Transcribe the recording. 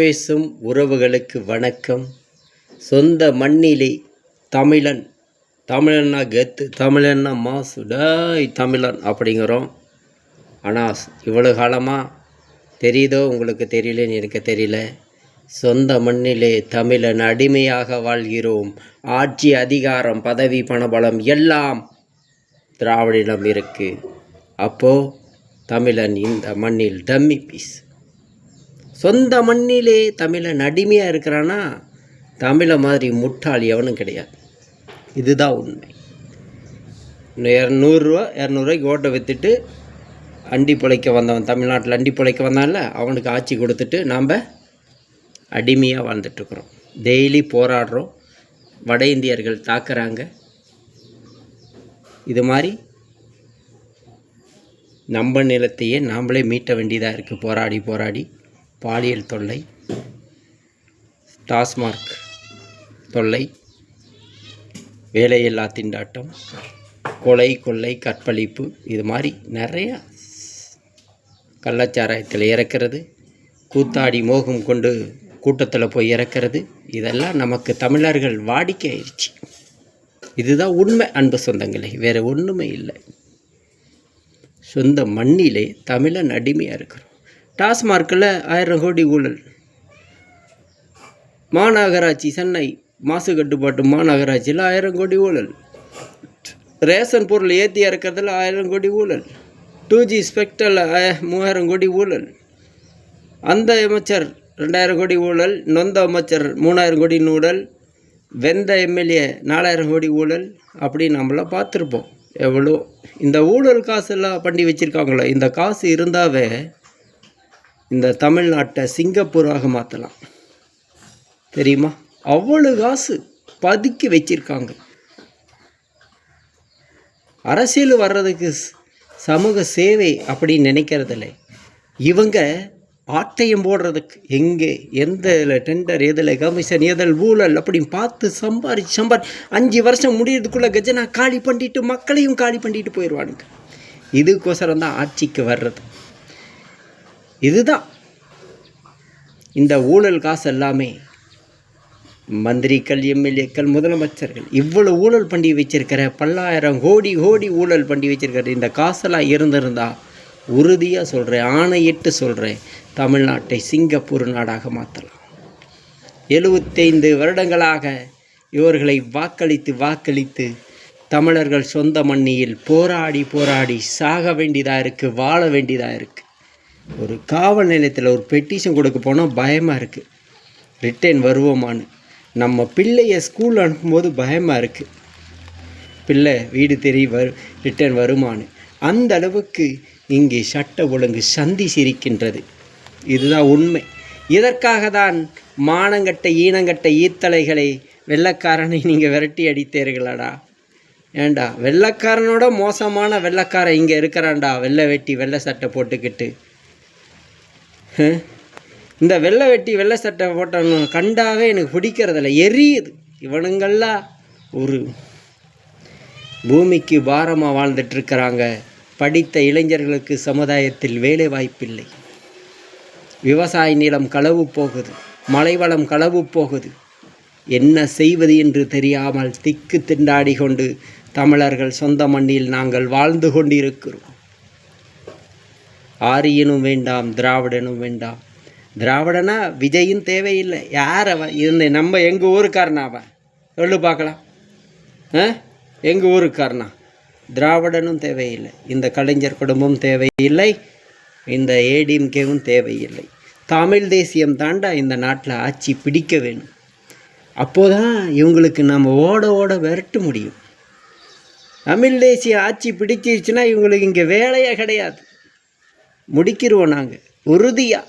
பேசும் உறவுகளுக்கு வணக்கம். சொந்த மண்ணிலே தமிழன் தமிழன்னா கெத்து தமிழன்னா மாசுடாய் தமிழன் அப்படிங்கிறோம். ஆனால் இவ்வளோ காலமாக தெரியுதோ உங்களுக்கு தெரியலன்னு எனக்கு தெரியல. சொந்த மண்ணிலே தமிழன் அடிமையாக வாழ்கிறோம். ஆட்சி அதிகாரம் பதவி பணபலம் எல்லாம் திராவிடம் இருக்குது அப்போது தமிழன் இந்த மண்ணில் டம்மி பீஸ் சொந்த மண்ணிலே தமிழன் அடிமையாக இருக்கிறான்னா தமிழை மாதிரி முட்டாள் எவனும் கிடையாது. இதுதான் உண்மை. இரநூறுவா இரநூறுவாய்க்கு ஓட்டை விற்றுட்டு அண்டி பிழைக்க வந்தவன் தமிழ்நாட்டில் அண்டி பிழைக்க வந்தான்ல அவனுக்கு ஆட்சி கொடுத்துட்டு நாம் அடிமையாக வாழ்ந்துட்டுருக்குறோம். டெய்லி போராடுறோம். வட இந்தியர்கள் தாக்குறாங்க. இது மாதிரி நம்ம நிலத்தையே நாம்ளே மீட்ட வேண்டியதாக இருக்குது போராடி போராடி. பாலியல் தொல்லை டாஸ்மார்க் தொல்லை வேலையில்லா திண்டாட்டம் கொலை கொள்ளை கற்பழிப்பு இது மாதிரி நிறையா கள்ளச்சாராயத்தில் இறக்கிறது கூத்தாடி மோகம் கொண்டு கூட்டத்தில் போய் இறக்கிறது இதெல்லாம் நமக்கு தமிழர்கள் வாடிக்கை ஆயிடுச்சு. இதுதான் உண்மை அன்பு சொந்தங்களே வேறு ஒன்றுமே இல்லை. சொந்த மண்ணிலே தமிழன் அடிமையாக இருக்கிறோம் டாஸ்மார்க்கில் ஆயிரம் கோடி ஊழல். மாநகராட்சி சென்னை மாசு கட்டுப்பாட்டு மாநகராட்சியில் ஆயிரம் கோடி ஊழல். ரேஷன் பொருள் ஏற்றி இறக்கிறதுல ஆயிரம் கோடி ஊழல். டூ ஜி ஸ்பெக்டரில் மூவாயிரம் கோடி ஊழல். அந்த அமைச்சர் ரெண்டாயிரம் கோடி ஊழல் நொந்த அமைச்சர் மூணாயிரம் கோடி ஊழல் வெந்த எம்எல்ஏ நாலாயிரம் கோடி ஊழல் அப்படி நம்மளாம் பார்த்துருப்போம். எவ்வளோ இந்த ஊழல் காசெல்லாம் பண்ணி வச்சுருக்காங்களோ இந்த காசு இருந்தாவே இந்த தமிழ்நாட்டை சிங்கப்பூராக மாற்றலாம் தெரியுமா? அவ்வளோ காசு பதுக்கி வச்சிருக்காங்க. அரசியல் வர்றதுக்கு சமூக சேவை அப்படின்னு நினைக்கிறதில்ல. இவங்க ஆட்டையும் போடுறதுக்கு எங்கே எந்த இதில் டெண்டர் எதில் கமிஷன் எதில் ஊழல் அப்படின்னு பார்த்து சம்பாரி சம்பாரி அஞ்சு வருஷம் முடியறதுக்குள்ளே கஜனா காலி பண்ணிட்டு மக்களையும் காலி பண்ணிட்டு போயிடுவானுங்க. இதுக்கோசரம் தான் ஆட்சிக்கு வர்றது. இதுதான். இந்த ஊழல் காசு எல்லாமே மந்திரிகள் எம்எல்ஏக்கள் முதலமைச்சர்கள் இவ்வளோ ஊழல் பண்ணி வச்சிருக்கிற பல்லாயிரம் கோடி கோடி ஊழல் பண்ணி வச்சிருக்கிற இந்த காசெல்லாம் இருந்திருந்தா உறுதியாக சொல்கிறேன் ஆணையிட்டு சொல்கிறேன் தமிழ்நாட்டை சிங்கப்பூர் நாடாக மாற்றலாம் எழுபத்தைந்து வருடங்களாக இவர்களை வாக்களித்து வாக்களித்து தமிழர்கள் சொந்த மண்ணியில் போராடி போராடி சாக வேண்டியதாக இருக்குது வாழ வேண்டியதாக இருக்குது ஒரு காவல் நிலையத்தில் ஒரு பெட்டிஷன் கொடுக்க போனால் பயமாக இருக்குது ரிட்டர்ன் வருவோமான்னு. நம்ம பிள்ளைய ஸ்கூல் அனுப்பும்போது பயமாக இருக்குது பிள்ளை வீடு தெரி வரு ரிட்டர்ன் வருமானு அந்த அளவுக்கு இங்கே சட்ட ஒழுங்கு சந்தி சிரிக்கின்றது. இதுதான் உண்மை. இதற்காக தான் மானங்கட்ட ஈனங்கட்ட ஈத்தலைகளை வெள்ளைக்காரனை நீங்கள் விரட்டி அடித்தீர்களாடா. ஏண்டா வெள்ளைக்காரனோட மோசமான வெள்ளைக்காரன் இங்கே இருக்கிறான்டா. வெள்ளை வெட்டி வெள்ளை சட்டை போட்டுக்கிட்டு. இந்த வெள்ளை வெட்டி வெள்ளை சட்டை போட்டவங்க கண்டாவே எனக்கு பிடிக்கிறதில்ல. எரியுது. இவனுங்கள்லாம் ஒரு பூமிக்கு பாரமாக வாழ்ந்துட்டுருக்கிறாங்க. படித்த இளைஞர்களுக்கு சமுதாயத்தில் வேலை வாய்ப்பில்லை விவசாய நிலம் களவு போகுது. மலைவளம் களவு போகுது. என்ன செய்வது என்று தெரியாமல் திக்கு திண்டாடி கொண்டு தமிழர்கள் சொந்த மண்ணில் நாங்கள் வாழ்ந்து கொண்டிருக்கிறோம். ஆரியனும் வேண்டாம் திராவிடனும் வேண்டாம். திராவிடனா விஜயும் தேவையில்லை. யார் அவன்? இருந்த நம்ம எங்கள் ஊருக்காரனா அவன்? சொல்லு பார்க்கலாம். ஆ? எங்கள் ஊருக்காரனா? திராவிடனும் தேவையில்லை. இந்த கலைஞர் குடும்பம் தேவையில்லை. இந்த ஏடிஎம்கேவும் தேவையில்லை. தமிழ் தேசியம் தாண்டா இந்த நாட்டில் ஆட்சி பிடிக்க வேணும் அப்போதான் இவங்களுக்கு நம்ம ஓட ஓட விரட்ட முடியும். தமிழ் தேசிய ஆட்சி பிடிச்சிருச்சுன்னா இவங்களுக்கு இங்கே வேலையே கிடையாது. முடிக்கிறோம் நாங்கள் உறுதியாக